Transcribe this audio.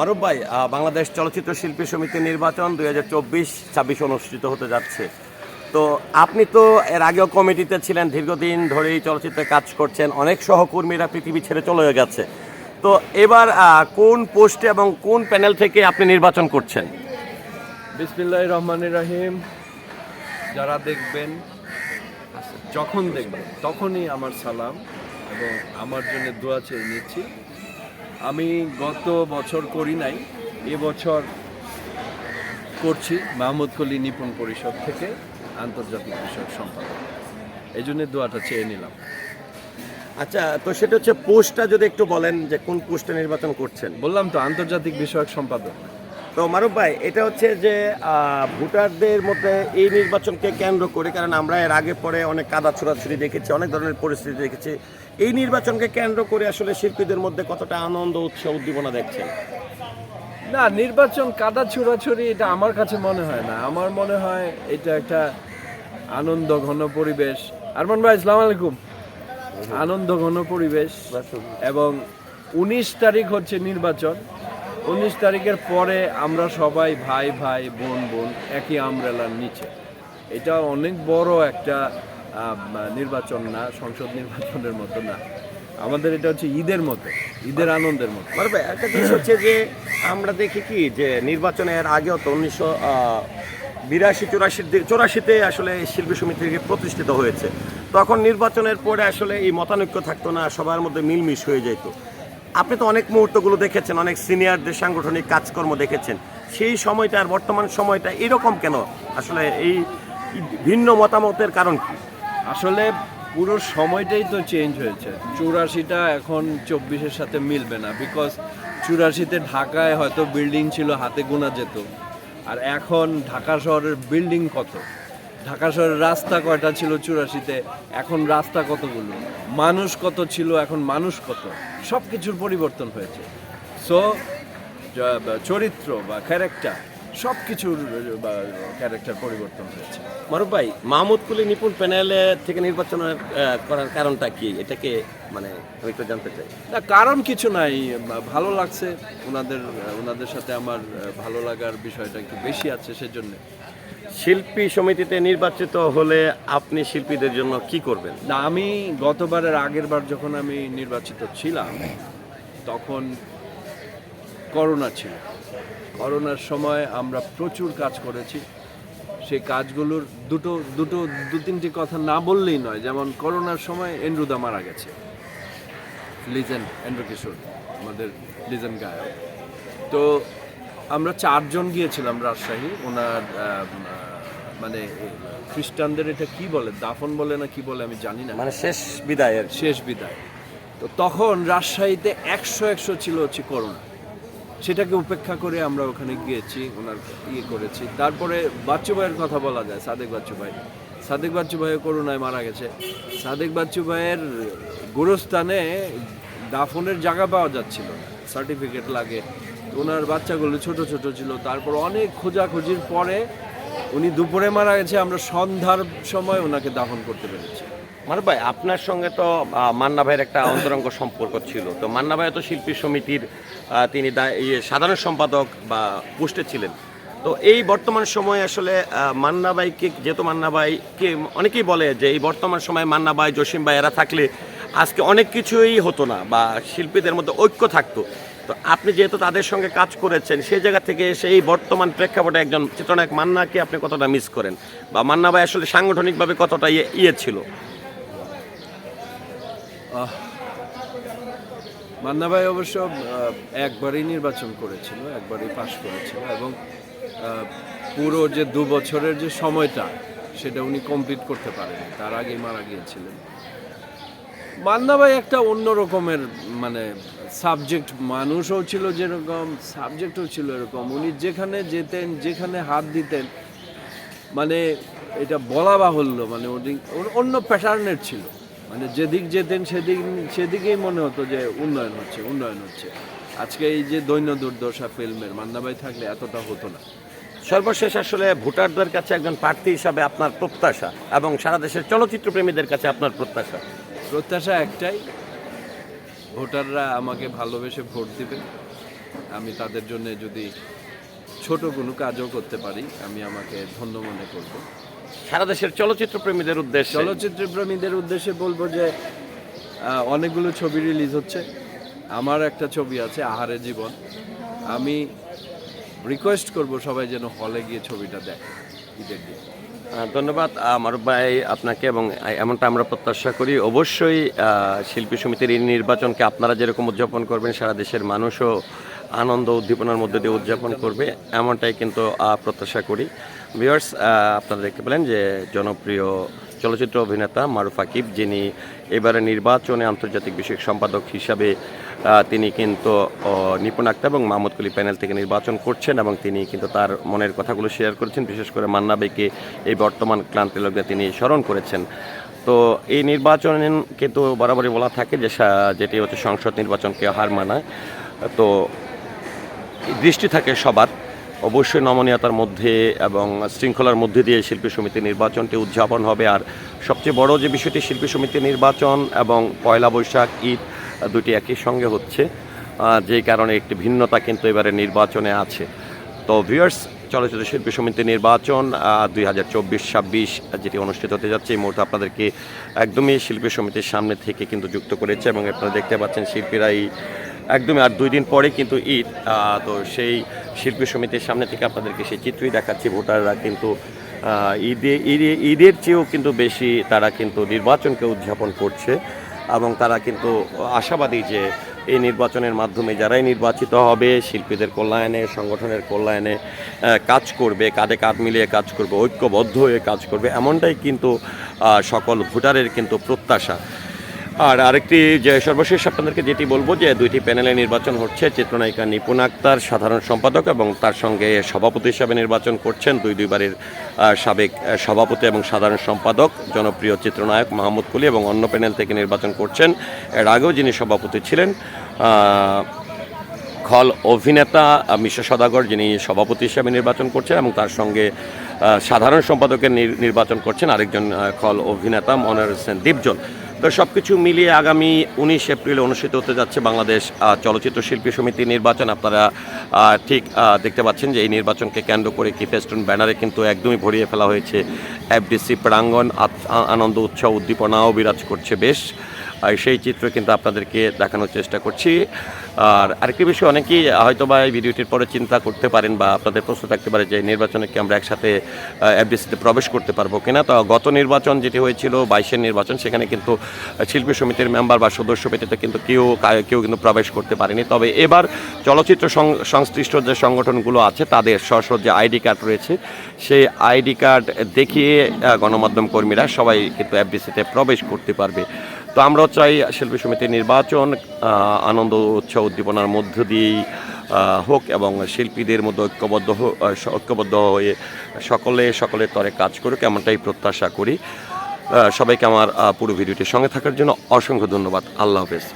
মারুফ ভাই বাংলাদেশ চলচ্চিত্র শিল্পী সমিতির নির্বাচন দুই হাজার চব্বিশ, ছাব্বিশ অনুষ্ঠিত হতে যাচ্ছে। তো আপনি তো এর আগেও কমিটিতে ছিলেন, দীর্ঘদিন ধরেই চলচ্চিত্রে কাজ করছেন, অনেক সহকর্মীরা পৃথিবী ছেড়ে চলে গেছে। তো এবার কোন পোস্টে এবং কোন প্যানেল থেকে আপনি নির্বাচন করছেন? বিসমিল্লাহ রহমান রাহিম। যারা দেখবেন, যখন দেখবেন, তখনই আমার সালাম এবং আমার জন্য দোয়া চেয়ে নিচ্ছি। আমি গত বছর করি নাই এবছর করছি মাহমুদ কলি নিপুণ পরিষদ থেকে আন্তর্জাতিক বিষয়ক সম্পাদক। এই জন্য দোয়াটা চেয়ে নিলাম। আচ্ছা তো সেটা হচ্ছে পোস্টটা যদি একটু বলেন যে কোন পোস্টটা নির্বাচন করছেন। বললাম তো আন্তর্জাতিক বিষয়ক সম্পাদক। তো মারুফ ভাই এটা হচ্ছে যে ভোটারদের মধ্যে এই নির্বাচনকে কেন্দ্র করে কারণ আমরা এর আগে পরে অনেক কাদা ছোড়াছুড়ি দেখেছি অনেক ধরনের পরিস্থিতি দেখেছি এই নির্বাচনকে কেন্দ্র করে আসলে শিল্পীদের মধ্যে কতটা আনন্দ উৎসাহ উদ্দীপনা দেখছেন? না নির্বাচন কাদা ছুড়াছুড়ি এটা আমার কাছে মনে হয় না। আমার মনে হয় এটা একটা আনন্দ ঘন পরিবেশ। আরমান ভাই ইসলাম আলাইকুম। আনন্দ ঘন পরিবেশ এবং উনিশ তারিখ হচ্ছে নির্বাচন। উনিশ তারিখের পরে আমরা সবাই ভাই ভাই, বোন বোন একই আমরেলার নিচে। এটা অনেক বড় একটা নির্বাচন না, সংসদ নির্বাচনের মতো না। আমাদের এটা হচ্ছে ঈদের মতো, ঈদের আনন্দের মতো। ভাই, একটা জিনিস হচ্ছে যে আমরা দেখি কি যে নির্বাচনের আগেও তো উনিশশো বিরাশি চুরাশি চৌরাশিতে আসলে শিল্পী সমিতি প্রতিষ্ঠিত হয়েছে। তখন নির্বাচনের পরে আসলে এই মতানৈক্য থাকতো না, সবার মধ্যে মিলমিশ হয়ে যেত। আপনি তো অনেক মুহূর্তগুলো দেখেছেন, অনেক সিনিয়রদের সাংগঠনিক কাজকর্ম দেখেছেন। সেই সময়টা আর বর্তমান সময়টা এরকম কেন? আসলে এই ভিন্ন মতামতের কারণ কি? আসলে পুরো সময়টাই তো চেঞ্জ হয়েছে। চুরাশিটা এখন চব্বিশের সাথে মিলবে না বিকজ চুরাশিতে ঢাকায় হয়তো বিল্ডিং ছিল, হাতে গোনা যেত। আর এখন ঢাকা শহরের বিল্ডিং কত? ঢাকা শহরের রাস্তা কয়টা ছিল চুরাশিতে? এখন রাস্তা কতগুলো? মানুষ কত ছিল এখন মানুষ কত? সব কিছুর পরিবর্তন হয়েছে। সো চরিত্র বা ক্যারেক্টার সব কিছুর ক্যারেক্টার পরিবর্তন হয়েছে। মারুফ ভাই মাহমুদ কুলি নিপুণ প্যানেলে থেকে নির্বাচন করার কারণটা কি? এটাকে মানে আমি একটু জানতে চাই। না কারণ কিছু নাই। ভালো লাগছে। ওনাদের ওনাদের সাথে আমার ভালো লাগার বিষয়টা একটু বেশি আছে সেজন্য। শিল্পী সমিতিতে নির্বাচিত হলে আপনি শিল্পীদের জন্য কি করবেন? না আমি গতবারের আগের বার যখন আমি নির্বাচিত ছিলাম তখন করোনা ছিল। করোনার সময় আমরা প্রচুর কাজ করেছি। সেই কাজগুলোর দুটো দুটো দু তিনটি কথা না বললেই নয়। যেমন করোনার সময় এন্ড্রুদা মারা গেছে। লিজেন্ড এন্ড্রু কিশোর আমাদের লিজেন্ড গায়ক। তো আমরা চারজন গিয়েছিলাম রাজশাহী। ওনার মানে খ্রিস্টানদের এটা কি বলে? দাফন বলে না কি বলে আমি জানি না। মানে শেষ বিদায়ের শেষ বিদায়। তো তখন রাজশাহীতে একশো একশো ছিল হচ্ছে করোনা। সেটাকে উপেক্ষা করে আমরা ওখানে গিয়েছি ওনার ইয়ে করেছি। তারপরে বাচ্চু ভাইয়ের কথা বলা যায় সাদেক বাচ্চু ভাই। সাদেক বাচ্চু ভাই করোনায় মারা গেছে। সাদেক বাচ্চু ভাইয়ের গোরস্থানে দাফনের জায়গা পাওয়া যাচ্ছিল সার্টিফিকেট লাগে। ওনার বাচ্চাগুলো ছোট ছোট ছিল। তারপর অনেক খোঁজাখুঁজির পরে উনি দুপুরে মারা গেছে, আমরা সন্ধ্যার সময় ওনাকে দাফন করতে পেরেছি। মারুফ ভাই, আপনার সঙ্গে তো মান্না ভাইয়ের একটা অন্তরঙ্গ সম্পর্ক ছিল। তো মান্না ভাই তো শিল্পী সমিতির তিনি ইয়ে সাধারণ সম্পাদক বা পোস্টে ছিলেন। তো এই বর্তমান সময়ে আসলে মান্না ভাইকে, যেহেতু মান্না ভাইকে অনেকেই বলে যে এই বর্তমান সময়ে মান্না ভাই, জসিম ভাই এরা থাকলে আজকে অনেক কিছুই হতো না বা শিল্পীদের মধ্যে ঐক্য থাকতো। তো আপনি যেহেতু তাদের সঙ্গে কাজ করেছেন সেই জায়গা থেকে এসে এই বর্তমান প্রেক্ষাপটে একজন চিত্রনায়ক মান্নাকে আপনি কতটা মিস করেন? বা মান্না ভাই আসলে সাংগঠনিকভাবে কতটা ইয়ে ইয়ে ছিল? মান্না ভাই অবশ্য একবারই নির্বাচন করেছিল, একবারই পাশ করেছিল এবং পুরো যে দু বছরের যে সময়টা, সেটা উনি কমপ্লিট করতে পারেন, তার আগেই মারা গিয়েছিলেন। মান্না ভাই একটা অন্য রকমের মানে সাবজেক্ট মানুষও ছিল যেরকম সাবজেক্টও ছিল এরকম। উনি যেখানে যেতেন যেখানে হাত দিতেন মানে এটা বলা বাহুল্য মানে ওদিক- ওর অন্য প্যাটার্নের ছিল। মানে যেদিক যেতেন সেদিক সেদিকেই মনে হতো যে উন্নয়ন হচ্ছে উন্নয়ন হচ্ছে। আজকে এই যে দৈন্য দুর্দশা ফিল্মের মান্নাবাই থাকলে এতটা হতো না। সর্বশেষ আসলে ভোটারদের কাছে একজন প্রার্থী হিসাবে আপনার প্রত্যাশা এবং সারা দেশের চলচ্চিত্র প্রেমীদের কাছে আপনার প্রত্যাশা? প্রত্যাশা একটাই ভোটাররা আমাকে ভালোবেসে ভোট দিবে। আমি তাদের জন্য যদি ছোট কোনো কাজও করতে পারি আমি আমাকে ধন্য মনে করব। সারা দেশের চলচ্চিত্র প্রেমীদের উদ্দেশ্যে? চলচ্চিত্র প্রেমীদের উদ্দেশ্যে বলব যে অনেকগুলো ছবি রিলিজ হচ্ছে। আমার একটা ছবি আছে আহারে জীবন। আমি রিকোয়েস্ট করব সবাই যেন হলে গিয়ে ছবিটা দেখে ঈদের দিন। ধন্যবাদ। আমার ভাই, আপনাকে এবং এমনটা আমরা প্রত্যাশা করি। অবশ্যই শিল্পী সমিতির এই নির্বাচনকে আপনারা যেরকম উদযাপন করবেন, সারা দেশের মানুষও আনন্দ উদ্দীপনার মধ্যে দিয়ে উদযাপন করবে, এমনটাই কিন্তু প্রত্যাশা করি। ভিউয়ার্স আপনারা দেখতে পেলেন যে জনপ্রিয় চলচ্চিত্র অভিনেতা মারুফ আকিব, যিনি এবারে নির্বাচনে আন্তর্জাতিক বিষয়ক সম্পাদক হিসাবে তিনি কিন্তু নিপুণ আক্তার এবং মাহমুদ কলি প্যানেল থেকে নির্বাচন করছেন এবং তিনি কিন্তু তার মনের কথাগুলো শেয়ার করেছেন। বিশেষ করে মান্না বেকে এই বর্তমান ক্লান্তি লগ্নে তিনি স্মরণ করেছেন। তো এই নির্বাচন কিন্তু বরাবরই বলা থাকে যে যেটি হচ্ছে সংসদ নির্বাচনকে হার মানায়। তো দৃষ্টি থাকে সবার, অবশ্যই নমনীয়তার মধ্যে এবং শৃঙ্খলার মধ্যে দিয়ে শিল্পী সমিতি নির্বাচনটি উদযাপন হবে। আর সবচেয়ে বড় যে বিষয়টি, শিল্পী সমিতি নির্বাচন এবং পয়লা বৈশাখ, ঈদ, দুটি একই সঙ্গে হচ্ছে যেই কারণে একটি ভিন্নতা কিন্তু এবারে নির্বাচনে আছে। তো ভিউয়ার্স চলচ্চিত্র শিল্পী সমিতি নির্বাচন দুই হাজার চব্বিশ, ছাব্বিশ, যেটি অনুষ্ঠিত হতে যাচ্ছে, এই মুহূর্তে আপনাদেরকে একদমই শিল্পী সমিতির সামনে থেকে কিন্তু যুক্ত করেছে এবং আপনারা দেখতে পাচ্ছেন শিল্পীরা এই একদমই, আর দুই দিন পরে কিন্তু ঈদ তো সেই শিল্পী সমিতির সামনে থেকে আপনাদেরকে সেই চিত্রই দেখাচ্ছি। ভোটাররা কিন্তু ঈদে ঈদে, ঈদের চেয়েও কিন্তু বেশি তারা কিন্তু নির্বাচনকে উদযাপন করছে এবং তারা কিন্তু আশাবাদী যে এই নির্বাচনের মাধ্যমে যারাই নির্বাচিত হবে, শিল্পীদের কল্যাণে, সংগঠনের কল্যাণে কাজ করবে, কাঁধে কাঁধ মিলিয়ে কাজ করবে, ঐক্যবদ্ধ হয়ে কাজ করবে, এমনটাই কিন্তু সকল ভোটারের কিন্তু প্রত্যাশা। আর আরেকটি, যে সর্বশেষ আপনাদেরকে যেটি বলব যে দুইটি প্যানেলে নির্বাচন হচ্ছে, চিত্রনায়িকা নিপুণ আক্তার সাধারণ সম্পাদক এবং তার সঙ্গে সভাপতি হিসাবে নির্বাচন করছেন দুই দুইবারের সাবেক সভাপতি এবং সাধারণ সম্পাদক, জনপ্রিয় চিত্রনায়ক মাহমুদ কুলি এবং অন্য প্যানেল থেকে নির্বাচন করছেন। এর আগেও যিনি সভাপতি ছিলেন খল অভিনেতা মিশ্র সদাগর যিনি সভাপতি হিসাবে নির্বাচন করছেন এবং তার সঙ্গে সাধারণ সম্পাদকের নির- নির্বাচন করছেন আরেকজন খল অভিনেতা মনোয়ার হোসেন দীপজন তো সব কিছু মিলিয়ে আগামী উনিশ এপ্রিল অনুষ্ঠিত হতে যাচ্ছে বাংলাদেশ চলচ্চিত্র শিল্পী সমিতির নির্বাচন। আপনারা ঠিক দেখতে পাচ্ছেন যে এই নির্বাচনকে কেন্দ্র করে কি ফেস্টুন ব্যানারে কিন্তু একদমই ভরিয়ে ফেলা হয়েছে এফডিসি প্রাঙ্গন আনন্দ উৎসব উদ্দীপনাও বিরাজ করছে বেশ। সেই চিত্র কিন্তু আপনাদেরকে দেখানোর চেষ্টা করছি। আর আরেকটি বিষয়, অনেকেই হয়তো বা এই ভিডিওটির পরে চিন্তা করতে পারেন বা আপনাদের প্রশ্ন থাকতে পারে যে নির্বাচনে কি আমরা একসাথে এফডিসিতে প্রবেশ করতে পারব কিনা। তো গত নির্বাচন যেটি হয়েছিল, বাইশের নির্বাচন, সেখানে কিন্তু শিল্পী সমিতির মেম্বার বা সদস্য পেটিতে কিন্তু কেউ কেউ কিন্তু প্রবেশ করতে পারেনি। তবে এবার চলচ্চিত্র সংশ্লিষ্ট যে সংগঠনগুলো আছে, তাদের সশস্ত্র যে আইডি কার্ড রয়েছে, সেই আইডি কার্ড দেখিয়ে গণমাধ্যম কর্মীরা সবাই কিন্তু এফডিসিতে প্রবেশ করতে পারবে। তো আমরা চাই শিল্পী সমিতির নির্বাচন আনন্দ উৎসাহ উদ্দীপনার মধ্য দিয়েই হোক এবং শিল্পীদের মধ্যে ঐক্যবদ্ধ ঐক্যবদ্ধ হয়ে সকলে সকলে তরে কাজ করুক এমনটাই প্রত্যাশা করি। সবাইকে আমার পুরো ভিডিওটির সঙ্গে থাকার জন্য অসংখ্য ধন্যবাদ। আল্লাহ হাফেজ।